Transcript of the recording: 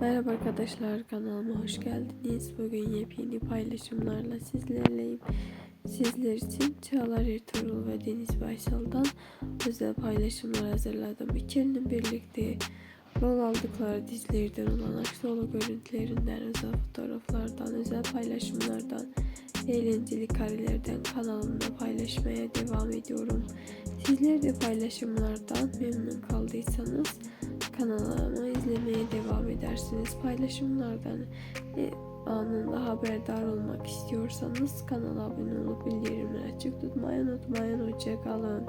Merhaba arkadaşlar kanalıma hoş geldiniz. Bugün yepyeni paylaşımlarla sizlerleyim. Sizler için Çağlar Ertuğrul ve Deniz Baysal'dan özel paylaşımlar hazırladım. İkilinin birlikte rol aldıkları dizilerden olan dolu görüntülerinden, özel fotoğraflardan, özel paylaşımlardan, eğlenceli karelerden kanalımda paylaşmaya devam ediyorum. Sizler de paylaşımlardan memnun kaldıysanız izlemeye edersiniz. Paylaşımlardan e, anında haberdar olmak istiyorsanız kanala abone olup bildirimleri açık tutmayı unutmayın. Hoşçakalın.